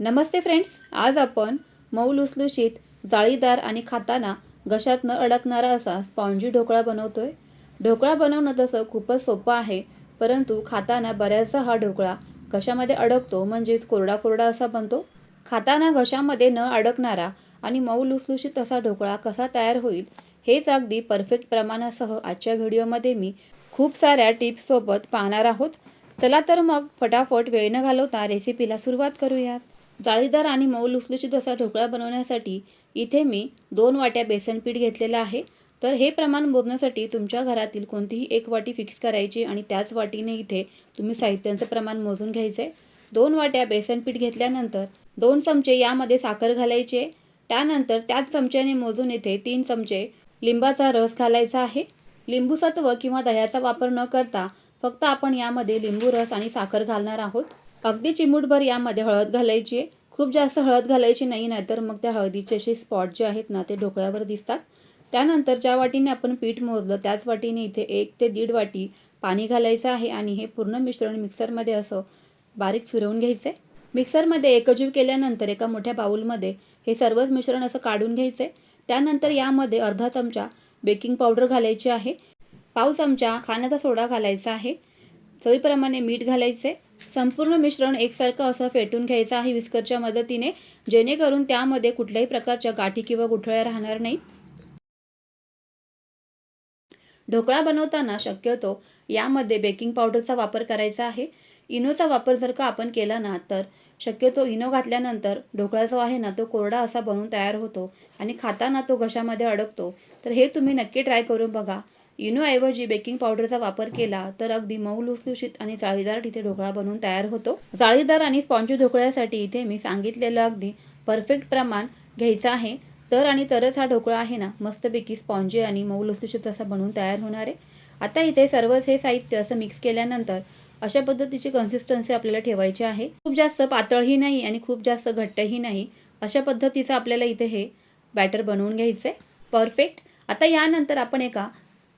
नमस्ते friends आज आपण मऊ लुसलुशीत जाळीदार आणि खाताना घशात न अडकणारा असा स्पॉन्जी ढोकळा बनवतोय. ढोकळा बनवणं तसं खूपच सोपं आहे परंतु खाताना बऱ्याचदा हा ढोकळा घशामध्ये अडकतो म्हणजेच कोरडा कोरडा असा बनतो. खाताना घशामध्ये न अडकणारा आणि मऊ लुसलुशीत असा ढोकळा कसा तयार होईल हेच अगदी परफेक्ट प्रमाणासह आजच्या व्हिडिओमध्ये मी खूप साऱ्या टिप्ससोबत पाहणार आहोत. चला तर मग फटाफट वेळ न घालवता रेसिपीला सुरुवात करूयात. जाळीदार आणि मऊ लुसलुशीत असा ढोकळा बनवण्यासाठी इथे मी दोन वाट्या बेसन पीठ घेतलेलं आहे. तर हे प्रमाण मोजण्यासाठी तुमच्या घरातील कोणतीही एक वाटी फिक्स करायची आणि त्याच वाटीने इथे तुम्ही साहित्यांचं प्रमाण मोजून घ्यायचं. आहे दोन वाट्या बेसन पीठ घेतल्यानंतर दोन चमचे यामध्ये साखर घालायचे त्यानंतर त्याच चमच्याने मोजून इथे तीन चमचे लिंबाचा रस घालायचा आहे. लिंबू सत्व किंवा दह्याचा वापर न करता फक्त आपण यामध्ये लिंबू रस आणि साखर घालणार आहोत. अगदी चिमूटभर यामध्ये हळद घालायची आहे. खूप जास्त हळद घालायची नाही नाहीतर मग त्या हळदीचे असे स्पॉट जे आहेत ना ते ढोकळ्यावर दिसतात. त्यानंतर ज्या वाटीने आपण पीठ मोजलं त्याच वाटीने इथे एक ते दीड वाटी पाणी घालायचं आहे आणि हे पूर्ण मिश्रण मिक्सरमध्ये असं बारीक फिरवून घ्यायचं आहे मिक्सरमध्ये एकजीव केल्यानंतर एका मोठ्या बाऊलमध्ये हे सर्वच मिश्रण असं काढून घ्यायचं आहे त्यानंतर यामध्ये अर्धा चमचा बेकिंग पावडर घालायची आहे. पाव चमचा खाण्याचा सोडा घालायचा आहे. चवीप्रमाणे मीठ घालायचे. संपूर्ण मिश्रण एकसारखं असं फेटून घ्यायचं आहे विस्करच्या मदतीने जेणेकरून त्यामध्ये कुठल्याही प्रकारच्या गाठी किंवा गुठळ्या राहणार नाहीत. ढोकळा बनवताना शक्यतो यामध्ये बेकिंग पावडरचा वापर करायचा आहे. इनोचा वापर जर का आपण केला ना तर शक्यतो इनो घातल्यानंतर ढोकळा जो आहे ना तो कोरडा असा बनून तयार होतो आणि खाताना तो घशामध्ये अडकतो. तर हे तुम्ही नक्की ट्राय करून बघा. इनोऐवजी बेकिंग पावडरचा वापर केला तर अगदी मऊ लुसलुशीत आणि जाळीदार इथे ढोकळा बनवून तयार होतो. जाळीदार आणि स्पॉन्जी ढोकळ्यासाठी इथे मी सांगितलेलं अगदी परफेक्ट प्रमाण घ्यायचं आहे. तर आणि तरच हा ढोकळा आहे ना मस्तपैकी स्पॉन्जी आणि मऊ लुसलुशीत असा बनवून तयार होणार आहे. आता इथे सर्वच हे साहित्य असं मिक्स केल्यानंतर अशा पद्धतीची कन्सिस्टन्सी आपल्याला ठेवायची आहे. खूप जास्त पातळही नाही आणि खूप जास्त घट्टही नाही. अशा पद्धतीचं आपल्याला इथे हे बॅटर बनवून घ्यायचं आहे परफेक्ट आता यानंतर आपण एका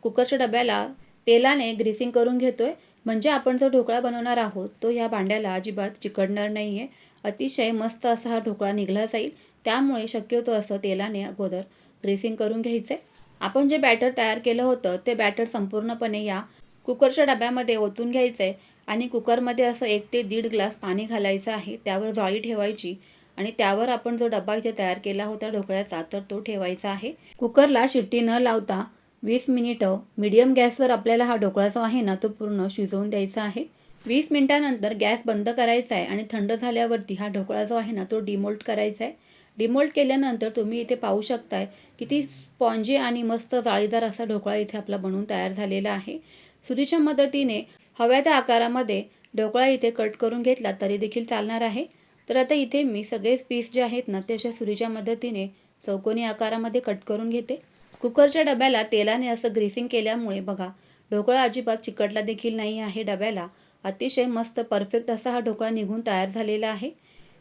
कुकरच्या डब्याला तेलाने ग्रीसिंग करून घेतोय. म्हणजे आपण जो ढोकळा बनवणार आहोत तो ह्या भांड्याला अजिबात चिकटणार नाही आहे अतिशय मस्त असा हा ढोकळा निघला जाईल. त्यामुळे शक्यतो असं तेलाने अगोदर ग्रेसिंग करून घ्यायचं. आहे आपण जे बॅटर तयार केलं होतं ते बॅटर संपूर्णपणे या कुकरच्या डब्यामध्ये ओतून घ्यायचं आहे आणि कुकरमध्ये असं एक ते दीड ग्लास पाणी घालायचं आहे. त्यावर जाळी ठेवायची आणि त्यावर आपण जो डबा इथे तयार केला होता ढोकळ्याचा तर तो ठेवायचा आहे. कुकरला शिट्टी न लावता वीस मिनिटं मीडियम गॅसवर आपल्याला हा ढोकळा जो आहे ना तो पूर्ण शिजवून द्यायचा आहे. वीस मिनिटानंतर गॅस बंद करायचा आहे आणि थंड झाल्यावरती हा ढोकळा जो आहे ना तो डिमोल्ट करायचा आहे. डिमोल्ट केल्यानंतर तुम्ही इथे पाहू शकताय किती स्पॉन्जी आणि मस्त जाळीदार असा ढोकळा इथे आपला बनवून तयार झालेला आहे. सुरीच्या मदतीने हव्या त्या आकारामध्ये ढोकळा इथे कट करून घेतला तरी देखील चालणार आहे. तर आता इथे मी सगळेच पीस जे आहेत ना ते अशा सुरीच्या मदतीने चौकोनी आकारामध्ये कट करून घेते. कुकरच्या डब्याला तेलाने असं ग्रीसिंग केल्यामुळे बघा ढोकळा अजिबात चिकटला देखील नाही आहे डब्याला. अतिशय मस्त परफेक्ट असा हा ढोकळा निघून तयार झालेला आहे.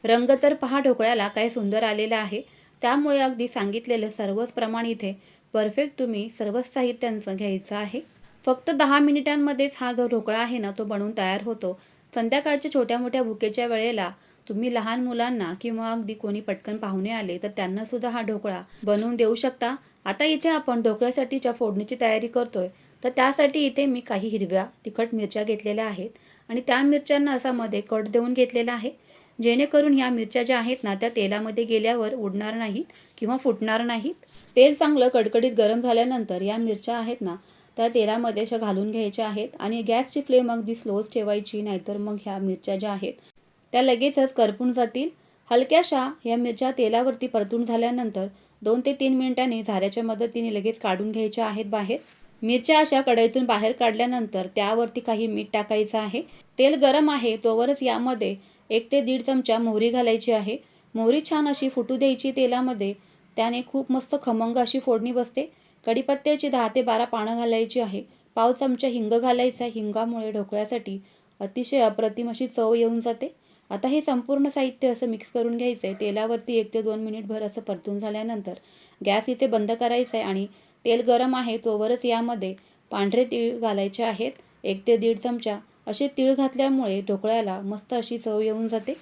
रंग तर पहा ढोकळ्याला काय सुंदर आलेला आहे. त्यामुळे अगदी सांगितलेलं सर्वच प्रमाण इथे परफेक्ट तुम्ही सर्वच साहित्यांचं घ्यायचं आहे. फक्त दहा मिनिटांमध्येच हा जो ढोकळा आहे ना तो बनवून तयार होतो. संध्याकाळच्या छोट्या मोठ्या भुकेच्या वेळेला तुम्ही लहान मुलांना किंवा अगदी कोणी पटकन पाहुणे आले तर त्यांनासुद्धा हा ढोकळा बनवून देऊ शकता. आता इथे आपण ढोकळ्यासाठीच्या फोडणीची तयारी करतोय. तर त्यासाठी इथे मी काही हिरव्या तिखट मिरच्या घेतलेल्या आहेत. आणि त्या मिरच्यांना असा मध्ये कट देऊन घेतलेला आहे. जेणेकरून ह्या मिरच्या ज्या आहेत ना त्या तेलामध्ये गेल्यावर उडणार नाहीत किंवा फुटणार नाहीत. तेल चांगलं कडकडीत गरम झाल्यानंतर या मिरच्या आहेत ना त्या तेलामध्ये अशा घालून घ्यायच्या आहेत. आणि गॅसची फ्लेम अगदी स्लोच ठेवायची नाहीतर मग ह्या मिरच्या ज्या आहेत त्या लगेचच करपून जातील. हलक्याशा या मिरच्या तेलावरती परतून झाल्यानंतर दोन ते तीन मिनिटांनी झाऱ्याच्या मदतीने लगेच काढून घ्यायच्या आहेत बाहेर. मिरच्या अशा कढईतून बाहेर काढल्यानंतर त्यावरती काही मीठ टाकायचं आहे. तेल गरम आहे तोवरच यामध्ये एक ते दीड चमचा मोहरी घालायची आहे. मोहरी छान अशी फुटू द्यायची तेलामध्ये. त्याने खूप मस्त खमंग अशी फोडणी बसते. कढीपत्त्याची दहा ते बारा पानं घालायची आहे. पाव चमचा हिंग घालायचा हिंगामुळे ढोकळ्यासाठी अतिशय अप्रतिम अशी चव येऊन जाते. आता हे संपूर्ण साहित्य असं मिक्स करून घ्यायचं आहे तेलावरती एक ते दोन मिनिटभर असं परतून झाल्यानंतर गॅस इथे बंद करायचं आहे आणि तेल गरम आहे तोवरच यामध्ये पांढरे तीळ घालायचे आहेत. एक ते दीड चमचा. असे तीळ घातल्यामुळे ढोकळ्याला मस्त अशी चव येऊन जाते.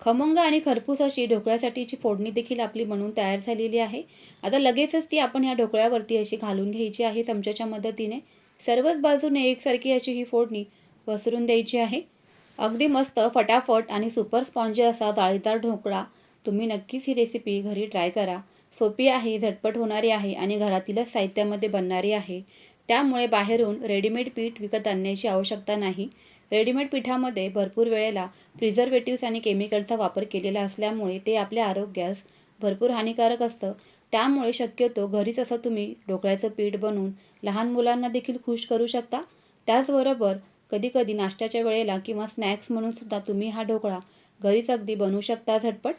खमंग आणि खरपूस अशी ढोकळ्यासाठीची फोडणी देखील आपली बनवून तयार झालेली आहे. आता लगेचच ती आपण ह्या ढोकळ्यावरती अशी घालून घ्यायची आहे चमच्याच्या मदतीने. सर्वच बाजूने एकसारखी अशी ही फोडणी पसरून द्यायची आहे. अगदी मस्त फटाफट आणि सुपर स्पॉन्जी असा जाळीदार ढोकळा. तुम्ही नक्कीच ही रेसिपी घरी ट्राय करा. सोपी आहे झटपट होणारी आहे आणि घरातीलच साहित्यामध्ये बनणारी आहे. त्यामुळे बाहेरून रेडीमेड पीठ विकत आणण्याची आवश्यकता नाही. रेडीमेड पिठामध्ये भरपूर वेळेला प्रिझर्वेटिव्स आणि केमिकलचा वापर केलेला असल्यामुळे ते आपल्या आरोग्यास भरपूर हानिकारक असतं. त्यामुळे शक्यतो घरीच असं तुम्ही ढोकळ्याचं पीठ बनवून लहान मुलांना देखील खुश करू शकता. त्याचबरोबर कधीकधी नाश्त्याच्या वेळेला किंवा स्नॅक्स म्हणून सुद्धा तुम्ही हा ढोकळा घरीच अगदी बनवू शकता झटपट.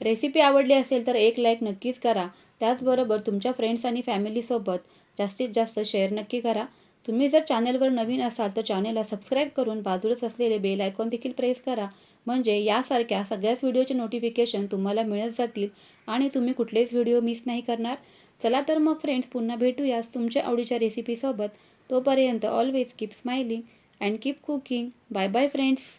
रेसिपी आवडली असेल तर एक लाईक नक्कीच करा. त्याचबरोबर तुमच्या फ्रेंड्स आणि फॅमिलीसोबत जास्तीत जास्त शेअर नक्की करा. तुम्ही जर चॅनलवर नवीन असाल तर चॅनलला सबस्क्राईब करून बाजूलाच असलेले बेल आयकॉन देखील प्रेस करा. म्हणजे यासारख्या सगळ्याच व्हिडिओचे नोटिफिकेशन तुम्हाला मिळत जातील आणि तुम्ही कुठलेच व्हिडिओ मिस नाही करणार. चला तर मग फ्रेंड्स पुन्हा भेटूयास तुमच्या आवडीच्या रेसिपीसोबत तोपर्यंत always keep smiling and keep cooking. Bye bye friends.